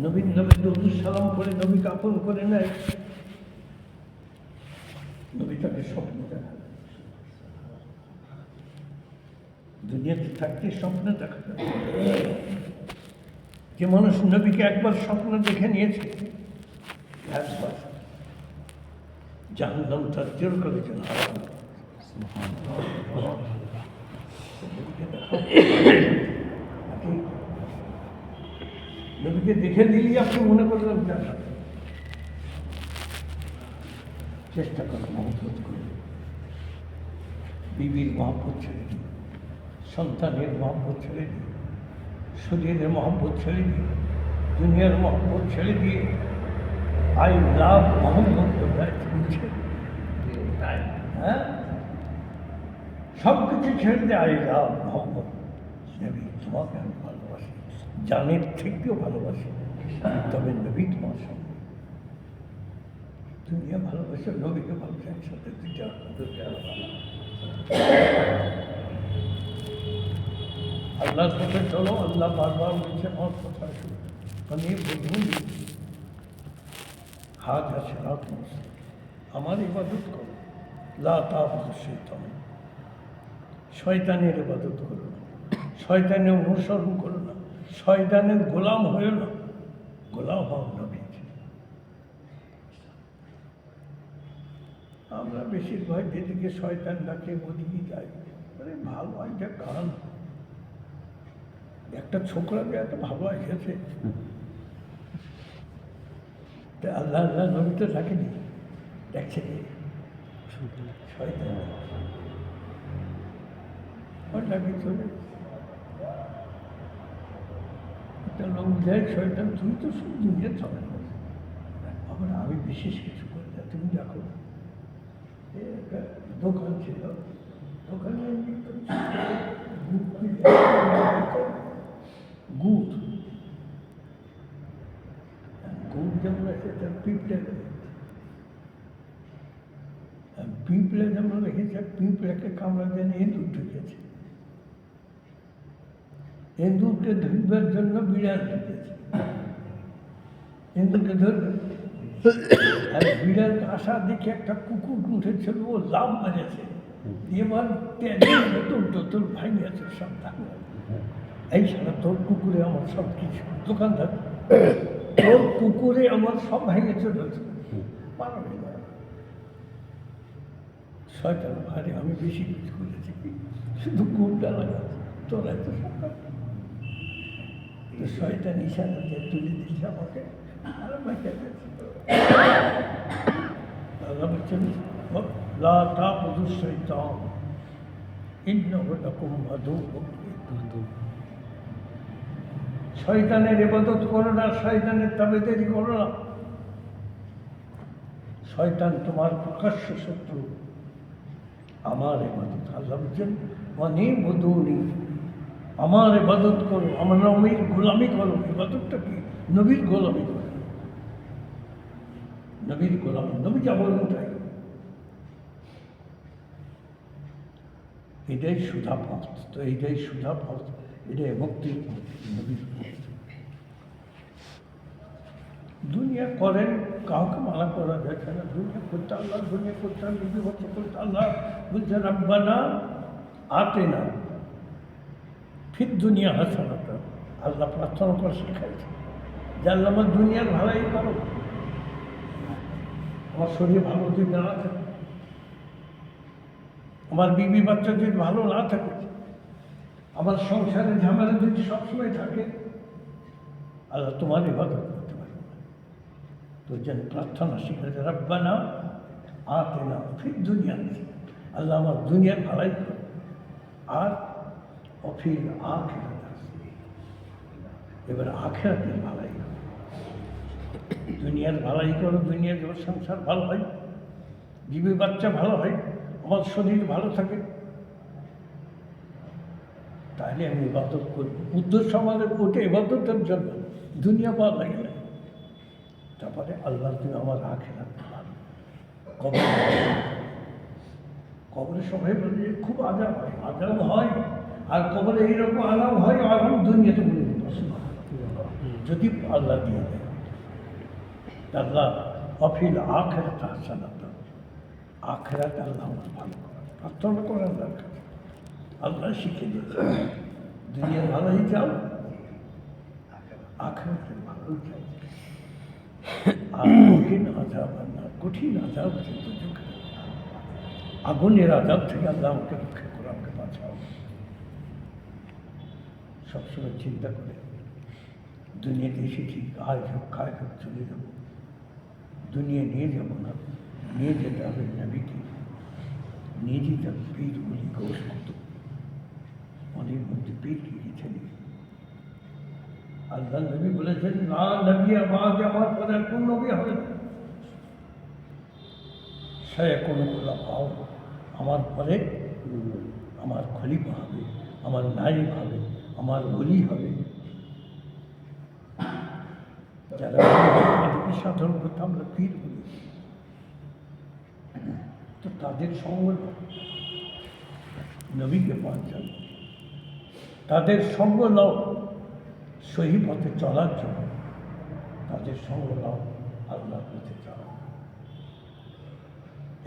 নবীন নবী দরুদ সালাম করে নবী আপন করে নেয়। নবী তাকে স্বপ্ন দেখা দুনিয়াতে থাকতে স্বপ্ন দেখা যে মানুষ নবীকে একবার স্বপ্ন দেখে নিয়েছে জানলাম তার জোর করেছেন দেখা। আপনি নবীকে দেখে দিলেই আপনি মনে করলেন চেষ্টা করো মহব্বত করুন। বিবির মহব্বত ছেড়ে দিন সন্তানের মহব্বত ছেড়ে দিন শরীরের মহব্বত ছেড়ে দিন দুনিয়ার মহব্বত ছেড়ে দিয়ে আই লাভ মোহাম্মদ কোথায় হ্যাঁ? সব কিছু ছেড়ে দিয়ে আই লাভ মোহাম্মদ। তোমাকে আমি জানের থেকেও ভালোবাসি। তবে নবী তোমার সঙ্গে দুনিয়া ভালোবাসে, নবীকে ভালোবাসে, একসাথে দুইটা দুইটা আল্লাহর পথে চলো, আল্লাহ বারবার বলছে, আমার কথা শুনো। আমি বুঝুন হাজ আছে রাত আমার ইবাদত করো। লা তাবুদ শৈতান। শয়তানের ইবাদত করো। শয়তানের অনুসরণ করো। শয়তানের গোলাম হয়েও না গোলাম হও নবী। আমরা বেশিরভাগ যেদিকে শয়তান ডাকে ওদিকে যাই। মানে ভালো একটা গান। একটা ছোকরাকে এত ভালো এসেছে আল্লাহ আল্লাহ নবী তো থাকেনি দেখছে কি? শয়তান। ওর ডাকে চলে একটা লোক যায় শয়তান তুই তো সব দুনিয়া চলে আবার আমি বিশেষ কিছু করি না, তুমি দেখো। দোকান ছিল। দোকানে গুড়। গুড় যেমন আছে, তার পিঁপড়ে পিঁপড়ে যেমন রেখেছে, পিঁপড়েকে কামড়া দেন এঁদুর ঢুকেছে। এঁদুরকে ধরবার জন্য বিড়াল এঁদুরকে ধরবে আর বিড়াল আসা দেখে একটা কুকুর উঠেছিল ও লাভ মেরেছে। এবার বোতল টোতল ভাঙিয়েছে সব এই সারা তোর কুকুরে আমার সব কিছু। দোকানদার, তোর কুকুরে আমার সব ভেঙে চলেছে পারবে না আমি বেশি কিছু করেছি। শুধু কুড়টা লাগাচ্ছে তোর এত সকাল তো শয়তান ইশারা দিয়ে তুলে দিয়েছে আমাকে বলছেন লা তাবুদু শৈতান লাকুম আদুউম শয়তানের ইবাদত করো না, শয়তানের তাবেদারি করো না। শয়তান তোমার প্রকাশ্য শত্রু। আমার ইবাদত, আল্লাহ বলছেন অনেক বধুনি আমার ইবাদত করো, আমার নবীর গোলামি করো। ইবাদতটা কি? নবীর গোলামি করো। নবীর গোলামি, নবী যা বলুন তাই। এটাই সুধা পথ। তো এইটাই সুধা পথ, এটাই ভক্তির পথ, নবীর পথ। দুনিয়া করেন, কাউকে মানা করা যাচ্ছে না। দুনিয়া করতে আল্লাহ, দুনিয়া করতে নবী হচ্ছে করতে আল্লাহ। বলছে, রব্বানা আতে না ফির দুনিয়া হাসানাটা আল্লাহ প্রার্থনা করে শেখাইছে। যে আল্লাহ আমার দুনিয়ার ভালাই করো। আমার শরীর ভালো যদি না থাকে, আমার বিবি বাচ্চা যদি ভালো না থাকে, আমার সংসারে ঝামেলা যদি সবসময় থাকে, আল্লাহ তোমার ইবাদত করতে পারবে। না তো যেন প্রার্থনা শিখাইছে শিখেছে রব্বানা আতে না ফির দুনিয়া। আল্লাহ আমার দুনিয়ার ভালাই করো। আর অফির আখেরাত এবার আখেরাতের ভালাই দুনিয়ার ভালাই করো দুনিয়ার যখন সংসার ভালো হয় বিবি বাচ্চা ভালো হয় আমার শরীর ভালো থাকে তাহলে আমি ইবাদত করব উদ্দেশ্য আমাদের ওটা ইবাদতের জন্য দুনিয়া পাওয়া লাগে না তারপরে আল্লাহ তুমি আমার আখে রাখতে পারো কবর কবরে সবাই বলে খুব আজাব হয় আজাব হয় আর কবরে এইরকম আরাম হয় আরাম দুনিয়াতে বলে। যদি আল্লাহ দিয়ে দেয় আল্লাহ অফিল আখেরাত হাসানাত আখেরাত আল্লাহ আমার ভালো প্রার্থনা করে আল্লাহর আল্লাহ শিখে দিয়েছে দুনিয়া ভালোই চাও আখেরাতের ভালোই চাও। আর কঠিন আজাব আল্লাহ, কঠিন আজাব কিন্তু আগুনের আজাব থেকে আল্লাহ আমাকে রক্ষা করে আমাকে বাঁচাও সবসময় চিন্তা করে, দুনিয়াতে এসেছি আজ হোক কাজ হোক চলে যাব। দুনিয়া নিয়ে যাব না, নিয়ে যেতে হবে নবীকে। নিয়ে যেতে হবে পীরগুলি গৌস কুতুব অনেক মধ্যে পীর গেছে আল্লাহ নবী বলেছেন, না নবী আবাজ আমার পরে কোন নবী হবে না। সে কোনো খোলা পাও আমার পরে আমার খলিফা হবে, আমার নারী হবে আমার বলি হবে। যারা সাধারণ করতে আমরা পীর বলি, তো তাদের সঙ্গ নবীকে যাবে তাদের সঙ্গ নাও, সহি পথে চলার জন্য। তাদের সঙ্গ নাও আল্লাহ পথে চলা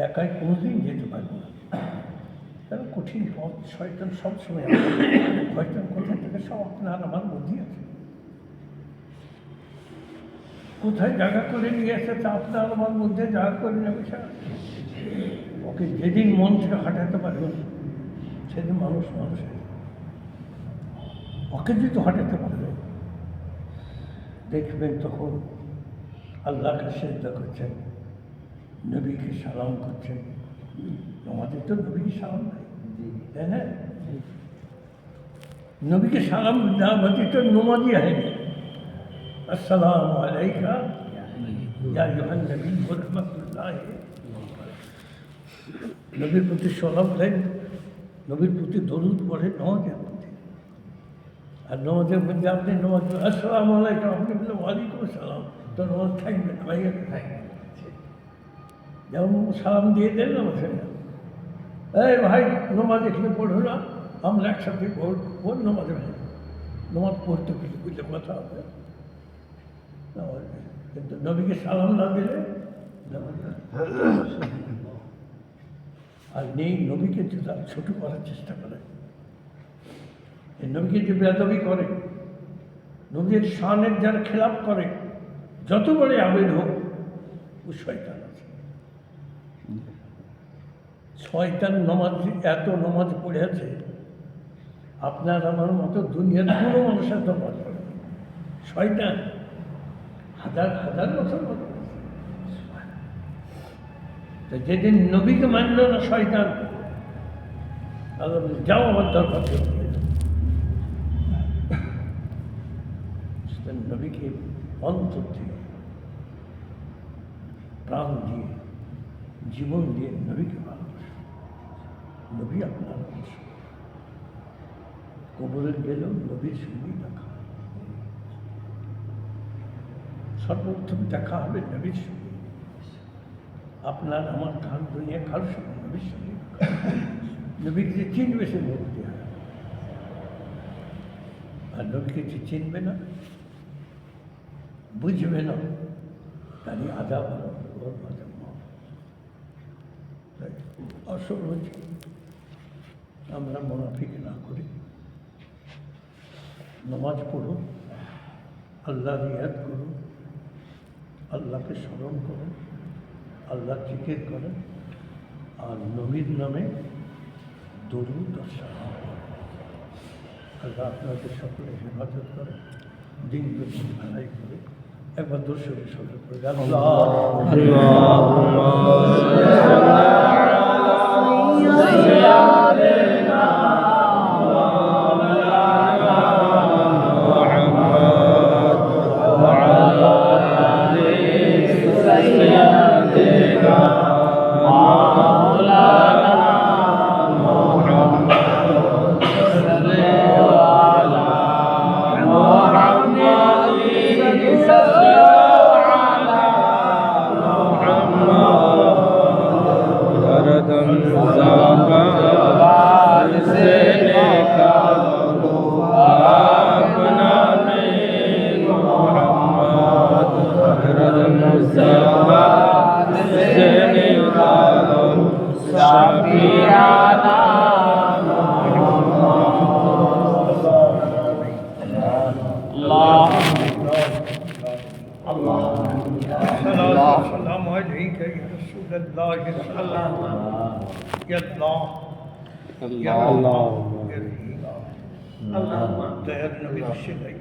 একাই কোনোদিন যেতে পারব না। কেন কঠিন পথ? শয়তান সবসময়। শয়তান কোথায় থেকে সব আপনার আমার মধ্যেই আছে? কোথায় জায়গা করে নিয়ে এসেছে আপনার আমার মধ্যে জায়গা করে নেবে ওকে যেদিন মন থেকে হাঁটাতে পারবে, সেদিন মানুষ মানুষ ওকে যদি হাঁটাতে পারবে, দেখবেন তখন আল্লাহকে সেদ্ধা করছেন, নবীকে সালাম করছেন। আমাদের তো নবীকে সালাম নাই। তাই না? নবীকে সালাম না ব্যতীত নমাজি হয়নি আসসালামু আলাইকা। ইয়া আইয়ুহান নবী ওয়া রাহমাতুল্লাহি নবীর প্রতি সালাম দেন নবীর প্রতি দরুদ পড়ে নমাজের মধ্যে। আর নমাজের মধ্যে আপনি নমাজ আসসালামু আলাইকুম আপনি বললেন ওয়ালাইকুম আসসালাম। তো নমাজ থাকবে না ভাই থাকবে যেমন সালাম দিয়ে দেন নামাজ হয়ে যাবে এই ভাই, নমাজ এখানে পড়ো না। আমরা একসাথে পড় পড় নমাজ যাবে নমাজ পড়তে কিছু বুঝলে কথা হবে। কিন্তু নবীকে সালাম না দিলে আর নেই, নবীকে যে তার ছোট করার চেষ্টা করে। এই নবীকে যে বেদবি করে, নবীর শানের যারা খেলাপ করে, যত বড় আবেদ হোক, ও শয়তান আছে শয়তান নমাজ, এত নমাজ পড়ে আছে আপনার আমার মতো দুনিয়ার কোনো মানুষের নমাজ পড়ে। শয়তান হাজার হাজার বছর তো যেদিন নবীকে মানল না শয়তান যাও আমার দরকার নবীকে অন্তর থেকে প্রাণ দিয়ে, জীবন দিয়ে নবীকে নবী আপনার কবরে গেলেও নবীর সঙ্গেই দেখা সর্বপ্রথম দেখা হবে নবীর সঙ্গে। আপনার আমার কার দুনিয়া কারোর সঙ্গে নবীর সঙ্গে নবীকে যে চিনবে সে মুক্তি হয় আর নবীকে যে চিনবে না, বুঝবে না তারই ওর মাঝে মত। হচ্ছে। আমরা মুনাফিক না করি। নমাজ পড়ুন আল্লাহ রিয়াদ করুন আল্লাহকে স্মরণ করুন আল্লাহ জিকির করেন আর নবীর নামে দরুদ আর সালাম আল্লাহ আপনাদের সকলে হেফাজত করে দিন দুদিন ভালাই করে। একবার দর্শকের সকলে করে আল্লাহ। الله الله اللهم انت يا ابن بالشفي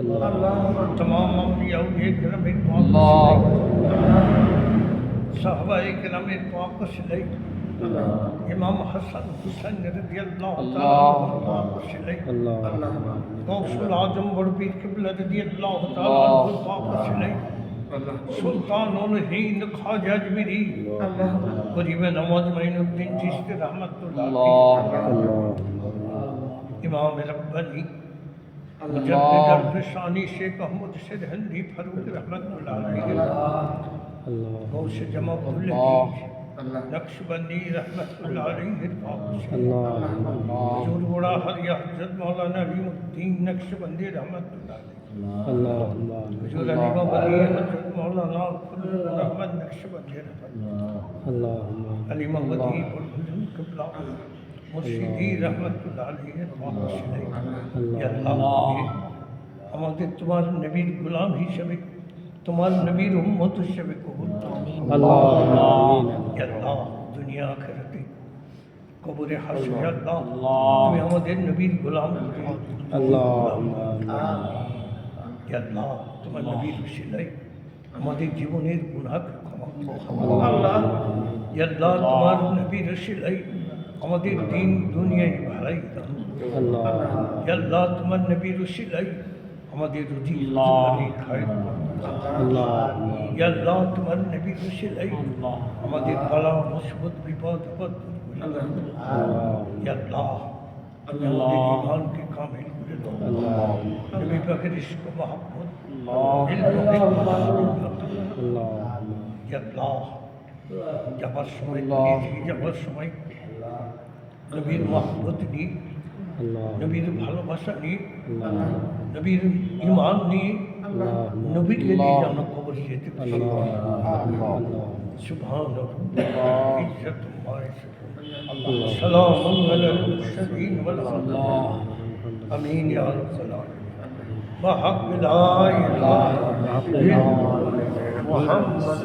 اللهم انت مامم يوم اكرم الله صحابه اكرم واقص لي امام حسن حسن رضي الله تعالى واقص لي اللهم غوث الاعظم بربي قبله رضي الله. تعالى واقص لي সুলতানুল হিন্দ খাজা আজমিরি গরিবে নওয়াজ মাইনুদ্দিন চিশতি রহমাতুল্লাহ ইমাম রব্বানি مجدد الفسانی شیخ أحمد سید ہندی فاروق رحمت اللہ علیہ غوث جمع اللہ نقش بندی رحمت اللہ علیہ حضور بڑا حضرت مولانا علی الدین نقش بندی رحمت اللہ علیہ حضور علی بابری حضرت مولانا فضل رحمت نقش بندی رحمت علی محمدی بلحضور قبلہ মুর্শিদি রহমতুল্লাহ আলাইহির পথ ছিলেন ইয়া আল্লাহ আমাদের তোমার নবীর গোলাম হিসেবে তোমার নবীর উম্মত হিসেবে কবুল করো ইয়া আল্লাহ দুনিয়া আখিরাতে কবরে হাসরে আল্লাহ তুমি আমাদের নবীর গোলাম ইয়া আল্লাহ তোমার নবীর উসিলাই আমাদের জীবনের গুনাহকে ক্ষমা আল্লাহ ইয়া আল্লাহ তোমার নবীর উসিলাই আমাদের দিন দুনিয়ায় ভালাই ইয়া আল্লাহ তোমার নবীর উসিলাই আমাদের রুজি খায় আল্লাহ। তোমার নবীর উসিলাই আমাদের বালা মুসিবত বিপদ আপদ দাও। ইয়া আল্লাহ ইমানকে কামিল করে দাও। নবী পাকের ইশক মহব্বত আল্লাহ। যাবার সময় যাবার সময় নবীর মহব্বত নিয়ে নবীর ভালোবাসা নিয়ে নবীর ইমান নিয়ে নবীকে নিয়ে যেন কবর যেতে পারি سبحان ربك عزة ما يصفون سلام على المرسلين والحمد لله امين يا رب العالمين وحق لا اله الا محمد